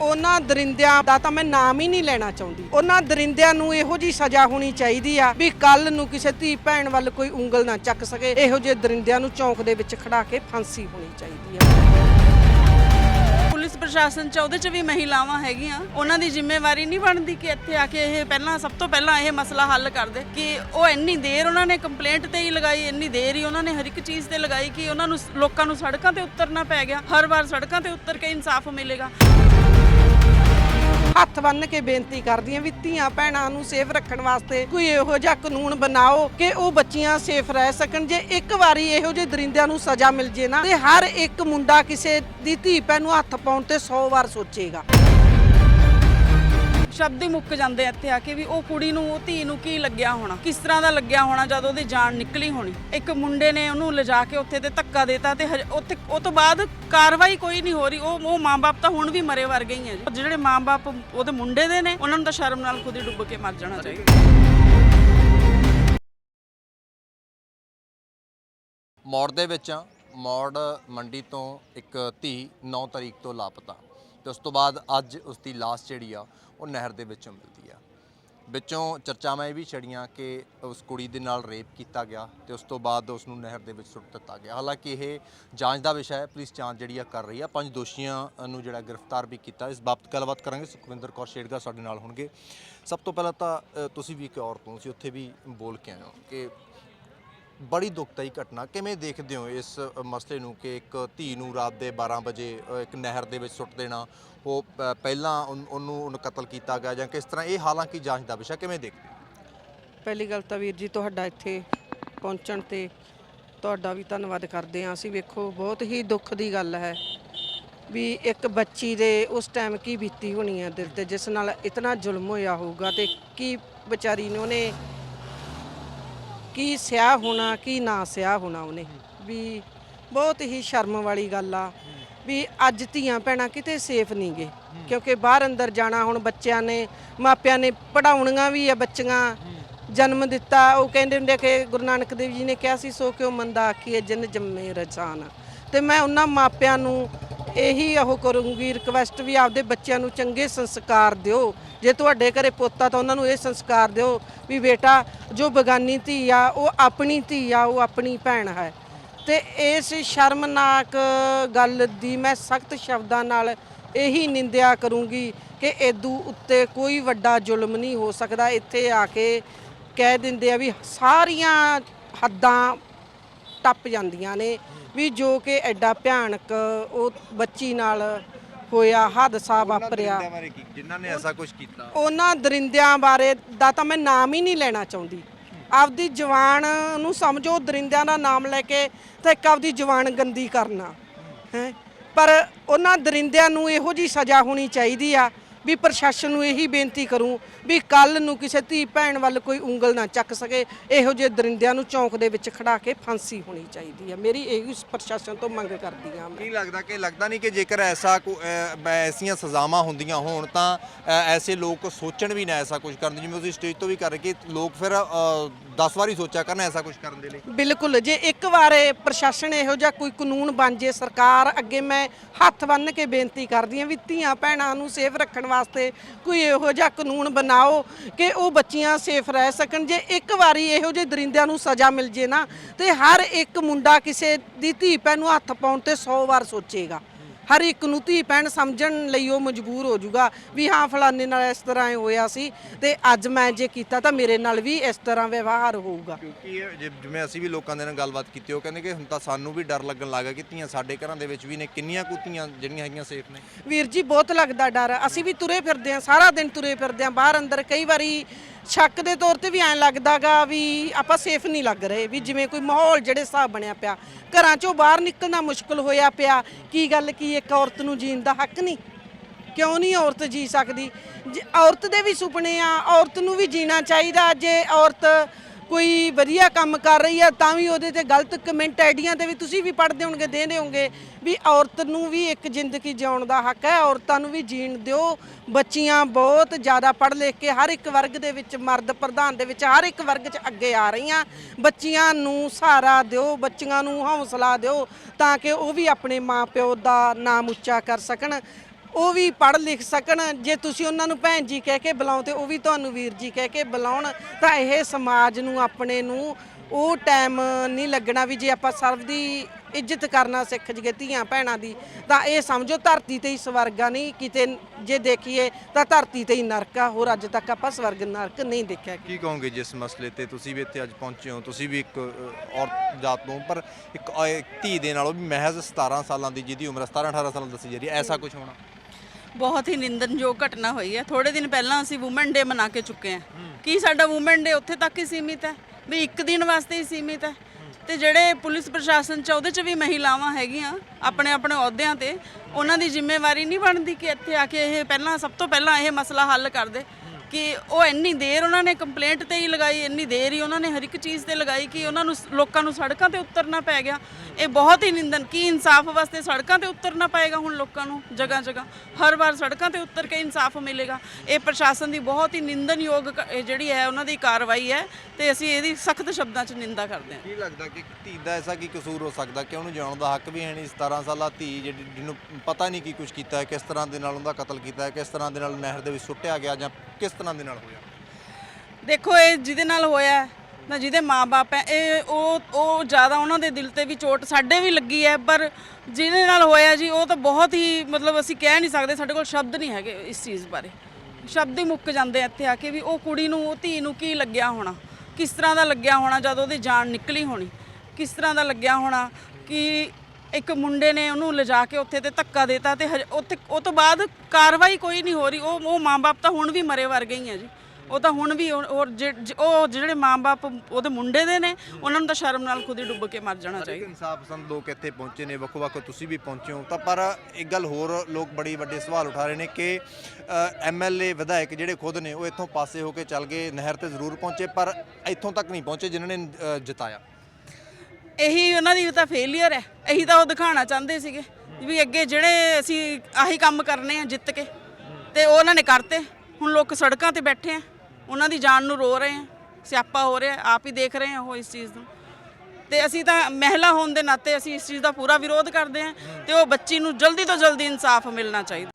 ਉਹਨਾਂ ਦਰਿੰਦਿਆਂ ਦਾ ਤਾਂ ਮੈਂ ਨਾਮ ਹੀ ਨਹੀਂ ਲੈਣਾ ਚਾਹੁੰਦੀ। ਉਹਨਾਂ ਦਰਿੰਦਿਆਂ ਨੂੰ ਇਹੋ ਜੀ ਸਜ਼ਾ ਹੋਣੀ ਚਾਹੀਦੀ ਆ ਵੀ ਕੱਲ ਨੂੰ ਕਿਸੇ ਧੀ ਭੈਣ ਵੱਲ ਕੋਈ ਉਂਗਲ ਨਾ ਚੱਕ ਸਕੇ। ਇਹੋ ਜਿਹੇ ਦਰਿੰਦਿਆਂ ਨੂੰ ਚੌਂਕ ਦੇ ਵਿੱਚ ਖੜਾ ਕੇ ਫਾਂਸੀ ਹੋਣੀ ਚਾਹੀਦੀ ਆ। ਪ੍ਰਸ਼ਾਸਨ ਚ, ਉਹਦੇ ਚ ਵੀ ਮਹਿਲਾਵਾਂ ਹੈਗੀਆਂ। ਉਹਨਾਂ ਦੀ ਜ਼ਿੰਮੇਵਾਰੀ ਨਹੀਂ ਬਣਦੀ ਕਿ ਇੱਥੇ ਆ ਕੇ ਇਹ ਪਹਿਲਾਂ, ਸਭ ਤੋਂ ਪਹਿਲਾਂ ਇਹ ਮਸਲਾ ਹੱਲ ਕਰਦੇ। ਕਿ ਉਹ ਇੰਨੀ ਦੇਰ ਉਹਨਾਂ ਨੇ ਕੰਪਲੇਂਟ ਤੇ ਹੀ ਲਗਾਈ, ਇੰਨੀ ਦੇਰ ਹੀ ਉਹਨਾਂ ਨੇ ਹਰ ਇੱਕ ਚੀਜ਼ ਤੇ ਲਗਾਈ ਕਿ ਉਹਨਾਂ ਨੂੰ ਲੋਕਾਂ ਨੂੰ ਸੜਕਾਂ ਤੇ ਉਤਰਨਾ ਪੈ ਗਿਆ। ਹਰ ਵਾਰ ਸੜਕਾਂ ਤੇ ਉਤਰ ਕੇ ਇਨਸਾਫ ਮਿਲੇਗਾ। ਹੱਥ ਬੰਨ ਕੇ ਬੇਨਤੀ ਕਰਦੀ ਆ ਵੀ ਧੀਆਂ ਭੈਣਾਂ ਨੂੰ ਸੇਫ ਰੱਖਣ ਵਾਸਤੇ ਕੋਈ ਇਹੋ ਜਿਹਾ ਕਾਨੂੰਨ ਬਣਾਓ ਕਿ ਉਹ ਬੱਚੀਆਂ ਸੇਫ ਰਹਿ ਸਕਣ। ਜੇ ਇੱਕ ਵਾਰੀ ਇਹੋ ਜਿਹੇ ਦਰਿੰਦਿਆਂ ਨੂੰ ਸਜ਼ਾ ਮਿਲ ਜੇ ਨਾ, ਤੇ ਹਰ ਇੱਕ ਮੁੰਡਾ ਕਿਸੇ ਦੀ ਧੀ ਭੈਣ ਨੂੰ ਹੱਥ ਪਾਉਣ ਤੇ 100 ਵਾਰ ਸੋਚੇਗਾ। ਸ਼ਬਦ ਹੀ ਮੁੱਕ ਜਾਂਦੇ ਆ ਇੱਥੇ ਆ ਕੇ ਵੀ ਉਹ ਕੁੜੀ ਨੂੰ, ਉਹ ਧੀ ਨੂੰ ਕੀ ਲੱਗਿਆ ਹੋਣਾ? ਕਿਸ ਤਰ੍ਹਾਂ ਦਾ ਲੱਗਿਆ ਹੋਣਾ ਜਦ ਉਹਦੀ ਜਾਨ ਨਿਕਲੀ ਹੋਣੀ? ਇੱਕ ਮੁੰਡੇ ਨੇ ਉਹਨੂੰ ਲਿਜਾ ਕੇ ਉੱਥੇ ਤੇ ਧੱਕਾ ਦੇਤਾ ਤੇ ਹਜੇ ਉੱਥੇ, ਉਹ ਤੋਂ ਬਾਅਦ ਕਾਰਵਾਈ ਕੋਈ ਨਹੀਂ ਹੋ ਰਹੀ। ਉਹ ਉਹ ਮਾਂ-ਬਾਪ ਤਾਂ ਹੁਣ ਵੀ ਮਰੇ ਵਰਗੇ ਹੀ ਆ ਜੀ। ਜਿਹੜੇ ਮਾਂ-ਬਾਪ ਉਹਦੇ ਮੁੰਡੇ ਦੇ ਨੇ, ਉਹਨਾਂ ਨੂੰ ਤਾਂ ਸ਼ਰਮ ਨਾਲ ਖੁਦ ਹੀ ਡੁੱਬ ਕੇ ਮਰ ਜਾਣਾ ਚਾਹੀਦਾ। ਮੌੜ ਦੇ ਵਿੱਚ ਮੌੜ ਮੰਡੀ ਤੋਂ ਇੱਕ ਧੀ 9 ਤਰੀਕ ਤੋਂ ਲਾਪਤਾ। ਤੇ ਉਸ ਤੋਂ ਬਾਅਦ ਅੱਜ ਉਸ ਦੀ ਲਾਸ਼ ਜਿਹੜੀ ਆ, ਉਹ ਨਹਿਰ ਦੇ ਵਿੱਚੋਂ ਮਿਲਦੀ ਆ। ਵਿੱਚੋਂ ਚਰਚਾਵਾਂ ਇਹ ਵੀ ਛੜੀਆਂ ਕਿ ਉਸ ਕੁੜੀ ਦੇ ਨਾਲ ਰੇਪ ਕੀਤਾ ਗਿਆ ਤੇ ਉਸ ਤੋਂ ਬਾਅਦ ਉਸ ਨੂੰ ਨਹਿਰ ਦੇ ਵਿੱਚ ਸੁੱਟ ਦਿੱਤਾ ਗਿਆ। ਹਾਲਾਂਕਿ ਇਹ ਜਾਂਚ ਦਾ ਵਿਸ਼ਾ ਹੈ, ਪੁਲਿਸ ਜਾਂਚ ਜਿਹੜੀ ਆ ਕਰ ਰਹੀ ਆ। ਪੰਜ ਦੋਸ਼ੀਆਂ ਨੂੰ ਜਿਹੜਾ ਗ੍ਰਿਫਤਾਰ ਵੀ ਕੀਤਾ। ਇਸ ਬਾਬਤ ਗੱਲਬਾਤ ਕਰਾਂਗੇ। ਸੁਖਵਿੰਦਰ ਕੌਰ ਸ਼ੇਰਗਾ ਸਾਡੇ ਨਾਲ ਹੋਣਗੇ। ਸਭ ਤੋਂ ਪਹਿਲਾਂ ਤਾਂ ਤੁਸੀਂ ਵੀ ਇੱਕ ਔਰਤ ਹੋ ਸੀ ਉੱਥੇ ਵੀ ਬੋਲ ਕੇ ਆਏ ਹੋ ਕਿ ਬੜੀ ਦੁਖਦਾਈ ਘਟਨਾ। ਕਿਵੇਂ ਦੇਖਦੇ ਹੋ ਇਸ ਮਸਲੇ ਨੂੰ ਕਿ ਇੱਕ ਧੀ ਨੂੰ ਰਾਤ ਦੇ 12 ਵਜੇ ਇੱਕ ਨਹਿਰ ਦੇ ਵਿੱਚ ਸੁੱਟ ਦੇਣਾ, ਉਹ ਪਹਿਲਾਂ ਉਹਨੂੰ ਕਤਲ ਕੀਤਾ ਗਿਆ ਜਾਂ ਕਿਸ ਤਰ੍ਹਾਂ, ਇਹ ਹਾਲਾਂਕਿ ਜਾਂਚ ਦਾ ਵਿਸ਼ਾ ਕਿਵੇਂ ਦੇਖਦੇ ਹੋ? ਪਹਿਲੀ ਗੱਲ ਤਾਂ ਵੀਰ ਜੀ ਤੁਹਾਡਾ ਇੱਥੇ ਪਹੁੰਚਣ ਤੇ ਤੁਹਾਡਾ ਵੀ ਧੰਨਵਾਦ ਕਰਦੇ ਹਾਂ। ਅਸੀਂ ਵੇਖੋ, ਬਹੁਤ ਹੀ ਦੁੱਖ ਦੀ ਗੱਲ ਹੈ ਵੀ ਇੱਕ ਬੱਚੀ ਦੇ ਉਸ ਟਾਈਮ ਕੀ ਬੀਤੀ ਹੋਣੀ ਹੈ ਦਿਲ ਤੇ, ਜਿਸ ਨਾਲ ਇਤਨਾ ਜ਼ੁਲਮ ਹੋਇਆ ਹੋਊਗਾ ਤੇ ਕੀ ਵਿਚਾਰੀ ਨੇ ਉਹਨੇ ਕੀ ਸਿਆ ਹੋਣਾ, ਕੀ ਨਾ ਸਿਆ ਹੋਣਾ ਉਹਨੇ। ਵੀ ਬਹੁਤ ਹੀ ਸ਼ਰਮ ਵਾਲੀ ਗੱਲ ਆ। ਵੀ ਅੱਜ ਧੀਆਂ ਭੈਣਾਂ ਕਿਤੇ ਸੇਫ ਨਹੀਂ ਨਹੀਂਗੇ ਕਿਉਂਕਿ ਬਾਹਰ ਅੰਦਰ ਜਾਣਾ, ਹੁਣ ਬੱਚਿਆਂ ਨੇ, ਮਾਪਿਆਂ ਨੇ ਪੜਾਉਣੀਆਂ ਵੀ ਆ ਬੱਚੀਆਂ। ਜਨਮ ਦਿੱਤਾ, ਉਹ ਕਹਿੰਦੇ ਹੁੰਦੇ ਕਿ ਗੁਰੂ ਨਾਨਕ ਦੇਵ ਜੀ ਨੇ ਕਿਹਾ ਸੀ, ਸੋ ਕਿਉ ਮੰਦਾ ਆਖੀਏ ਜਿਨ ਜੰਮੇ ਰਜਾਨ? ਤੇ ਮੈਂ ਉਹਨਾਂ ਮਾਪਿਆਂ ਨੂੰ ਇਹੀ ਉਹ ਕਰੂੰਗੀ ਰਿਕਵੈਸਟ ਵੀ ਆਪਦੇ ਬੱਚਿਆਂ ਨੂੰ ਚੰਗੇ ਸੰਸਕਾਰ ਦਿਓ। ਜੇ ਤੁਹਾਡੇ ਘਰੇ ਪੋਤਾ ਤਾਂ ਉਹਨਾਂ ਨੂੰ ਇਹ ਸੰਸਕਾਰ ਦਿਓ ਵੀ ਬੇਟਾ, ਜੋ ਬਗਾਨੀ ਧੀ ਆ, ਉਹ ਆਪਣੀ ਧੀ ਆ, ਉਹ ਆਪਣੀ ਭੈਣ ਹੈ। ਤੇ ਇਸ ਸ਼ਰਮਨਾਕ ਗੱਲ ਦੀ ਮੈਂ ਸਖਤ ਸ਼ਬਦਾਂ ਨਾਲ ਇਹੀ ਨਿੰਦਿਆ ਕਰੂੰਗੀ ਕਿ ਇਦੂ ਉੱਤੇ ਕੋਈ ਵੱਡਾ ਜ਼ੁਲਮ ਨਹੀਂ ਹੋ ਸਕਦਾ। ਇੱਥੇ ਆ ਕੇ ਕਹਿ ਦਿੰਦੇ ਆ ਵੀ ਸਾਰੀਆਂ ਹੱਦਾਂ ਟੱਪ ਜਾਂਦੀਆਂ ਨੇ। ਵੀ ਜੋ ਕਿ ਐਡਾ ਭਿਆਨਕ ਉਹ ਬੱਚੀ ਨਾਲ ਹੋਇਆ ਹਾਦਸਾ ਵਾਪਰਿਆ। ਬਾਰੇ ਕੀ ਜਿਨ੍ਹਾਂ ਨੇ ਐਸਾ ਕੁਝ ਕੀਤਾ? ਉਹਨਾਂ ਦਰਿੰਦਿਆਂ ਬਾਰੇ ਦਾ ਤਾਂ ਮੈਂ ਨਾਮ ਹੀ ਨਹੀਂ ਲੈਣਾ ਚਾਹੁੰਦੀ। ਆਪਦੀ ਜਵਾਨ ਨੂੰ ਸਮਝੋ ਦਰਿੰਦਿਆਂ ਦਾ ਨਾਮ ਲੈ ਕੇ ਤੇ ਇੱਕ ਆਪਦੀ ਜਵਾਨ ਗੰਦੀ ਕਰਨਾ ਹੈ। ਪਰ ਉਹਨਾਂ ਦਰਿੰਦਿਆਂ ਨੂੰ ਇਹੋ ਜੀ ਸਜ਼ਾ ਹੋਣੀ ਚਾਹੀਦੀ ਆ ਵੀ ਪ੍ਰਸ਼ਾਸਨ ਨੂੰ ਇਹੀ ਬੇਨਤੀ ਕਰੂੰ ਵੀ ਕੱਲ ਨੂੰ ਕਿਸੇ ਧੀ ਭੈਣ ਵੱਲ ਕੋਈ ਉਂਗਲ ਨਾ ਚੱਕ ਸਕੇ ਇਹੋ ਜਿਹੇ ਦਰਿੰਦਿਆਂ ਨੂੰ ਚੌਂਕ ਦੇ ਵਿੱਚ ਖੜਾ ਕੇ ਫਾਂਸੀ ਹੋਣੀ ਚਾਹੀਦੀ ਆ। ਮੇਰੀ ਇਹੀ ਪ੍ਰਸ਼ਾਸਨ ਤੋਂ ਮੰਗ ਕਰਦੀ ਮੈਂ। ਨਹੀਂ ਲੱਗਦਾ ਕਿ ਲੱਗਦਾ ਨਹੀਂ ਕਿ ਜੇਕਰ ਐਸਾ ਕੋ- ਐਸੀਆਂ ਸਜ਼ਾਵਾਂ ਹੁੰਦੀਆਂ ਹੋਣ ਤਾਂ ਐਸੇ ਲੋਕ ਸੋਚਣ ਵੀ ਨਾ ਐਸਾ ਕੁਝ ਕਰਨ ਦੀ। ਜਿਵੇਂ ਤੁਸੀਂ ਸਟੇਜ ਤੋਂ ਵੀ ਕਰ ਰਹੇ ਕਿ ਲੋਕ ਫਿਰ 10 ਵਾਰੀ ਸੋਚਿਆ ਕਰਨ ਐਸਾ ਕੁਝ ਕਰਨ ਦੇ ਲਈ? ਬਿਲਕੁਲ ਜੇ ਇੱਕ ਵਾਰ ਪ੍ਰਸ਼ਾਸਨ ਇਹੋ ਜਿਹਾ ਕੋਈ ਕਾਨੂੰਨ ਬਣ ਜੇ ਸਰਕਾਰ ਅੱਗੇ ਮੈਂ ਹੱਥ ਬੰਨ੍ਹ ਕੇ ਬੇਨਤੀ ਕਰਦੀ ਹਾਂ ਵੀ ਧੀਆਂ ਭੈਣਾਂ ਨੂੰ ਸੇਫ ਰੱਖਣ ਵਾਸਤੇ ਕੋਈ ਇਹੋ ਜਿਹਾ ਕਾਨੂੰਨ ਬਣਾਓ ਕਿ ਉਹ ਬੱਚੀਆਂ ਸੇਫ ਰਹਿ ਸਕਣ। ਜੇ ਇੱਕ ਵਾਰੀ ਇਹੋ ਜਿਹੇ ਦਰਿੰਦਿਆਂ ਨੂੰ ਸਜ਼ਾ ਮਿਲ ਜੇ ਨਾ, ਤੇ ਹਰ ਇੱਕ ਮੁੰਡਾ ਕਿਸੇ ਦੀ ਧੀ ਭੈਣ ਨੂੰ ਹੱਥ ਪਾਉਣ ਤੇ 100 ਵਾਰ ਸੋਚੇਗਾ। ਹਰ ਇੱਕ ਨੂੰ ਧੀ ਭੈਣ ਸਮਝਣ ਲਈ ਉਹ ਮਜਬੂਰ ਹੋ ਜਾਊਗਾ ਵੀ ਹਾਂ ਫਲਾਣੇ ਨਾਲ ਇਸ ਤਰ੍ਹਾਂ ਹੋਇਆ ਸੀ ਤੇ ਅੱਜ ਮੈਂ ਜੇ ਕੀਤਾ ਤਾਂ ਮੇਰੇ ਨਾਲ ਵੀ ਇਸ ਤਰ੍ਹਾਂ ਵਿਵਹਾਰ ਹੋਊਗਾ। ਕਿਉਂਕਿ ਇਹ ਜਿ- ਜਿਵੇਂ ਅਸੀਂ ਵੀ ਲੋਕਾਂ ਦੇ ਨਾਲ ਗੱਲਬਾਤ ਕੀਤੀ ਉਹ ਕਹਿੰਦੇ ਕਿ ਹੁਣ ਤਾਂ ਸਾਨੂੰ ਵੀ ਡਰ ਲੱਗਣ ਲੱਗਾ ਕਿ ਧੀਆਂ ਸਾਡੇ ਘਰਾਂ ਦੇ ਵਿੱਚ ਵੀ ਨੇ ਕਿੰਨੀਆਂ ਕੁ ਧੀਆਂ ਜਿਹੜੀਆਂ ਹੈਗੀਆਂ ਸੇਫ ਨੇ। ਵੀਰ ਜੀ ਬਹੁਤ ਲੱਗਦਾ ਡਰ ਅਸੀਂ ਵੀ ਤੁਰੇ ਫਿਰਦੇ ਆ ਸਾਰਾ ਦਿਨ ਤੁਰੇ ਫਿਰਦੇ ਆ ਬਾਹਰ ਅੰਦਰ ਕਈ ਵਾਰੀ ਸ਼ੱਕ ਦੇ ਤੌਰ ਤੇ ਵੀ ਐਂ ਲੱਗਦਾਗਾ ਵੀ ਆਪਾਂ ਸੇਫ ਨਹੀਂ ਲੱਗ ਰਹੇ, ਵੀ ਜਿਵੇਂ ਕੋਈ ਮਾਹੌਲ ਜਿਹੜੇ ਹਿਸਾਬ ਬਣਿਆ ਪਿਆ। ਘਰਾਂ ਚੋਂ ਬਾਹਰ ਨਿਕਲਣਾ ਮੁਸ਼ਕਲ ਹੋਇਆ ਪਿਆ। ਕੀ ਗੱਲ ਕੀ ਇੱਕ ਔਰਤ ਨੂੰ ਜੀਣ ਦਾ ਹੱਕ ਨਹੀਂ? ਕਿਉਂ ਨਹੀਂ ਔਰਤ ਜੀ ਸਕਦੀ? ਜੇ ਔਰਤ ਦੇ ਵੀ ਸੁਪਨੇ ਆ, ਔਰਤ ਨੂੰ ਵੀ ਜੀਣਾ ਚਾਹੀਦਾ ਜੇ ਔਰਤ ਕੋਈ ਵਧੀਆ ਕੰਮ ਕਰ ਰਹੀ ਆ ਤਾਂ ਵੀ ਉਹਦੇ ਤੇ ਗਲਤ ਕਮੈਂਟ ਆਈਡੀਆਂ ਤੇ ਵੀ ਤੁਸੀਂ ਵੀ ਪੜ੍ਹਦੇ ਹੋਣਗੇ ਦੇਦੇ ਹੋਣਗੇ ਵੀ ਔਰਤ ਨੂੰ ਵੀ ਇੱਕ ਜ਼ਿੰਦਗੀ ਜਿਉਣ ਦਾ ਹੱਕ ਹੈ, ਔਰਤਾਂ ਨੂੰ ਵੀ ਜੀਣ ਦਿਓ। ਬੱਚੀਆਂ ਬਹੁਤ ਜ਼ਿਆਦਾ ਪੜ੍ਹ ਲਿਖ ਕੇ ਹਰ ਇੱਕ ਵਰਗ ਦੇ ਵਿੱਚ ਮਰਦ ਪ੍ਰਧਾਨ ਦੇ ਵਿੱਚ ਹਰ ਇੱਕ ਵਰਗ 'ਚ ਅੱਗੇ ਆ ਰਹੀਆਂ। ਬੱਚੀਆਂ ਨੂੰ ਸਹਾਰਾ ਦਿਓ, ਬੱਚੀਆਂ ਨੂੰ ਹੌਸਲਾ ਦਿਓ, ਤਾਂ ਕਿ ਉਹ ਵੀ ਆਪਣੇ ਮਾਪਿਓ ਦਾ ਨਾਮ ਉੱਚਾ ਕਰ ਸਕਣ। ਉਹ ਵੀ ਪੜ੍ਹ ਲਿਖ ਸਕਣ ਜੇ ਤੁਸੀਂ ਉਹਨਾਂ ਨੂੰ ਭੈਣ ਜੀ ਕਹਿ ਕੇ ਬੁਲਾਓ ਤੇ ਉਹ ਵੀ ਤੁਹਾਨੂੰ ਵੀਰ ਜੀ ਕਹਿ ਕੇ ਬੁਲਾਉਣ ਤਾਂ ਇਹ ਸਮਾਜ ਨੂੰ ਆਪਣੇ ਨੂੰ ਉਹ ਟਾਈਮ ਨਹੀਂ ਲੱਗਣਾ ਵੀ ਜੇ ਆਪਾਂ ਸਰਵ ਦੀ ਇੱਜ਼ਤ ਕਰਨਾ ਸਿੱਖ ਜਗੇ ਧੀਆਂ ਭੈਣਾਂ ਦੀ ਤਾਂ ਇਹ ਸਮਝੋ ਧਰਤੀ ਤੇ ਹੀ ਸਵਰਗਾ ਨਹੀਂ ਕਿਤੇ ਜੇ ਦੇਖੀਏ ਤਾਂ ਧਰਤੀ ਤੇ ਹੀ ਨਰਕ ਆ ਹੋਰ ਅੱਜ ਤੱਕ ਆਪਾਂ ਸਵਰਗ ਨਰਕ ਨਹੀਂ ਦੇਖਿਆ ਕੀ ਕਹੋਗੇ ਜਿਸ ਮਸਲੇ ਤੇ ਤੁਸੀਂ ਵੀ ਇੱਥੇ ਅੱਜ ਪਹੁੰਚੇ ਹੋ? ਤੁਸੀਂ ਵੀ ਇੱਕ ਅ, ਔਰਤ ਜਾਤ ਤੋਂ ਪਰ ਇੱਕ ਅ, ਧੀ ਦੇ ਨਾਲੋਂ ਵੀ ਮਹਿਜ਼ 17 ਸਾਲਾਂ ਦੀ ਜਿਹਦੀ ਉਮਰ 17 18 ਸਾਲਾਂ ਦੱਸੀ ਜਾ ਰਹੀ ਹੈ ਐਸਾ ਕੁਝ ਹੋਣਾ? ਬਹੁਤ ਹੀ ਨਿੰਦਨਯੋਗ ਘਟਨਾ ਹੋਈ ਹੈ। ਥੋੜੇ ਦਿਨ ਪਹਿਲਾਂ ਅਸੀਂ ਔਮਨ ਡੇ ਮਨਾ ਕੇ ਚੁੱਕੇ ਹਾਂ। ਕੀ ਸਾਡਾ ਔਮਨ ਡੇ ਉੱਥੇ ਤੱਕ ਹੀ ਸੀਮਿਤ ਹੈ? ਵੀ ਇੱਕ ਦਿਨ ਵਾਸਤੇ ਹੀ ਸੀਮਿਤ ਹੈ? ਤੇ ਜਿਹੜੇ ਪੁਲਿਸ ਪ੍ਰਸ਼ਾਸਨ ਚ ਉਹਦੇ ਚ ਵੀ ਮਹਿਲਾਵਾਂ ਹੈਗੀਆਂ ਆਪਣੇ ਆਪਣੇ ਅਹੁਦਿਆਂ ਤੇ, ਉਹਨਾਂ ਦੀ ਜ਼ਿੰਮੇਵਾਰੀ ਨਹੀਂ ਬਣਦੀ ਕਿ ਇੱਥੇ ਆ ਕੇ ਇਹ ਪਹਿਲਾਂ, ਸਭ ਤੋਂ ਪਹਿਲਾਂ ਇਹ ਮਸਲਾ ਹੱਲ ਕਰ ਦੇ ਕਿ ਉਹ ਇੰਨੀ ਦੇਰ ਉਹਨਾਂ ਨੇ ਕੰਪਲੇਂਟ ਤੇ ਹੀ ਲਗਾਈ, ਇੰਨੀ ਦੇਰ ਹੀ ਉਹਨਾਂ ਨੇ ਹਰ ਇੱਕ ਚੀਜ਼ ਤੇ ਲਗਾਈ ਕਿ ਉਹਨਾਂ ਨੂੰ ਲੋਕਾਂ ਨੂੰ ਸੜਕਾਂ ਤੇ ਉਤਰਨਾ ਪੈ ਗਿਆ। ਇਹ ਬਹੁਤ ਹੀ ਨਿੰਦਨ, ਕੀ ਇਨਸਾਫ ਵਾਸਤੇ ਸੜਕਾਂ ਤੇ ਉਤਰਨਾ ਪਏਗਾ ਹੁਣ ਲੋਕਾਂ ਨੂੰ, ਜਗ੍ਹਾ ਜਗ੍ਹਾ। ਹਰ ਵਾਰ ਸੜਕਾਂ ਤੇ ਉਤਰ ਕੇ ਇਨਸਾਫ ਮਿਲੇਗਾ। ਇਹ ਪ੍ਰਸ਼ਾਸਨ ਦੀ ਬਹੁਤ ਹੀ ਨਿੰਦਨਯੋਗ ਕ- ਇਹ ਜਿਹੜੀ ਹੈ ਉਹਨਾਂ ਦੀ ਕਾਰਵਾਈ ਹੈ ਤੇ ਅਸੀਂ ਇਹਦੀ ਸਖਤ ਸ਼ਬਦਾਂ 'ਚ ਨਿੰਦਾ ਕਰਦੇ ਹਾਂ। ਕੀ ਲੱਗਦਾ ਕਿ ਧੀ ਦਾ ਐਸਾ ਕੀ ਕਸੂਰ ਹੋ ਸਕਦਾ? ਕਿ ਉਹਨੂੰ ਜਾਣ ਦਾ ਹੱਕ ਵੀ ਹੈ ਨਹੀਂ 17 ਸਾਲਾ ਧੀ ਜਿਹੜੀ, ਜਿਹਨੂੰ ਪਤਾ ਨਹੀਂ ਕੀ ਕੁਝ ਕੀਤਾ ਹੈ, ਕਿਸ ਤਰ੍ਹਾਂ ਦੇ ਨਾਲ ਉਹਦਾ ਕਤਲ ਕੀਤਾ ਹੈ, ਕਿਸ ਤਰ੍ਹਾਂ ਦੇ ਨਾਲ ਨਹਿਰ ਦੇ ਵਿੱਚ ਸੁੱਟਿਆ ਗਿਆ ਜਾਂ ਕਿਸ ਤਰ੍ਹਾਂ ਦੇ ਨਾਲ ਹੋਇਆ। ਦੇਖੋ ਇਹ ਜਿਹਦੇ ਨਾਲ ਹੋਇਆ ਹੈ, ਨਾ ਜਿਹਦੇ ਮਾਪੇ ਹੈ ਇਹ ਉਹ ਉਹ ਜ਼ਿਆਦਾ ਉਹਨਾਂ ਦੇ ਦਿਲ ਤੇ ਵੀ ਚੋਟ ਸਾਡੇ ਵੀ ਲੱਗੀ ਹੈ ਪਰ ਜਿਹਦੇ ਨਾਲ ਹੋਇਆ ਜੀ ਉਹ ਤਾਂ ਬਹੁਤ ਹੀ ਮਤਲਬ ਅਸੀਂ ਕਹਿ ਨਹੀਂ ਸਕਦੇ ਸਾਡੇ ਕੋਲ ਸ਼ਬਦ ਨਹੀਂ ਹੈਗੇ ਇਸ ਚੀਜ਼ ਬਾਰੇ। ਸ਼ਬਦ ਹੀ ਮੁੱਕ ਜਾਂਦੇ ਆ ਇੱਥੇ ਆ ਕੇ ਵੀ ਉਹ ਕੁੜੀ ਨੂੰ ਉਹ ਧੀ ਨੂੰ ਕੀ ਲੱਗਿਆ ਹੋਣਾ? ਕਿਸ ਤਰ੍ਹਾਂ ਦਾ ਲੱਗਿਆ ਹੋਣਾ ਜਦੋਂ ਉਹਦੀ ਜਾਨ ਨਿਕਲੀ ਹੋਣੀ? ਕਿਸ ਤਰ੍ਹਾਂ ਦਾ ਲੱਗਿਆ ਹੋਣਾ ਕਿ ਇੱਕ ਮੁੰਡੇ ਨੇ ਉਹਨੂੰ ਲਿਜਾ ਕੇ ਉੱਥੇ ਤੇ ਧੱਕਾ ਦੇਤਾ ਤੇ ਹਜੇ ਉੱਥੇ ਉਹ ਤੋਂ ਬਾਅਦ ਕਾਰਵਾਈ ਕੋਈ ਨਹੀਂ ਹੋ ਰਹੀ। ਉਹ ਉਹ ਮਾਂ-ਬਾਪ ਤਾਂ ਹੁਣ ਵੀ ਮਰੇ ਵਰਗੇ ਹੀ ਆ ਜੀ। ਉਹ ਤਾਂ ਹੁਣ ਵੀ ਉਹ- ਔਰ ਜਿ- ਜਿ- ਉਹ ਜਿਹੜੇ ਮਾਂ-ਬਾਪ ਉਹਦੇ ਮੁੰਡੇ ਦੇ ਨੇ ਉਹਨਾਂ ਨੂੰ ਤਾਂ ਸ਼ਰਮ ਨਾਲ ਖੁਦ ਹੀ ਡੁੱਬ ਕੇ ਮਰ ਜਾਣਾ ਚਾਹੀਦਾ। ਇਨਸਾਫ ਪਸੰਦ ਲੋਕ ਇੱਥੇ ਪਹੁੰਚੇ ਨੇ ਵੱਖੋ-ਵੱਖ ਤੁਸੀਂ ਵੀ ਪਹੁੰਚੇ ਹੋ। ਤਾਂ ਪਰ ਇੱਕ ਗੱਲ ਹੋਰ ਲੋਕ ਬੜੀ ਵੱਡੇ ਸਵਾਲ ਉਠਾ ਰਹੇ ਨੇ ਕਿ ਐਮਐਲਏ ਵਿਧਾਇਕ ਜਿਹੜੇ ਖੁਦ ਨੇ ਉਹ ਇੱਥੋਂ ਪਾਸੇ ਹੋ ਕੇ ਚੱਲ ਗਏ ਨਹਿਰ ਤੇ ਜ਼ਰੂਰ ਪਹੁੰਚੇ ਪਰ ਇੱਥੋਂ ਤੱਕ ਨਹੀਂ ਪਹੁੰਚੇ ਜਿਨ੍ਹਾਂ ਨੇ ਅ, ਜਿਤਾਇਆ। ਇਹੀ ਉਹਨਾਂ ਦੀ ਤਾਂ ਫੇਲਿਅਰ ਹੈ। ਇਹੀ ਤਾਂ ਉਹ ਦਿਖਾਉਣਾ ਚਾਹੁੰਦੇ ਸੀਗੇ ਵੀ ਅੱਗੇ ਜਿਹੜੇ ਅਸੀਂ ਆਹੀ ਕੰਮ ਕਰਨੇ ਆ ਜਿੱਤ ਕੇ, ਤੇ ਉਹ ਉਹਨਾਂ ਨੇ ਕਰਤੇ। ਹੁਣ ਲੋਕ ਸੜਕਾਂ ਤੇ ਬੈਠੇ ਆ, ਉਹਨਾਂ ਦੀ ਜਾਨ ਨੂੰ ਰੋ ਰਹੇ ਆ, ਸਿਆਪਾ ਹੋ ਰਿਹਾ, ਆਪ ਹੀ ਦੇਖ ਰਹੇ ਆ ਉਹ ਇਸ ਚੀਜ਼ ਨੂੰ। ਤੇ ਅਸੀਂ ਤਾਂ ਮਹਿਲਾ ਹੋਣ ਦੇ ਨਾਤੇ ਅਸੀਂ ਇਸ ਚੀਜ਼ ਦਾ ਪੂਰਾ ਵਿਰੋਧ ਕਰਦੇ ਆ, ਤੇ ਉਹ ਬੱਚੀ ਨੂੰ ਜਲਦੀ ਤੋਂ ਜਲਦੀ ਇਨਸਾਫ ਮਿਲਣਾ ਚਾਹੀਦਾ।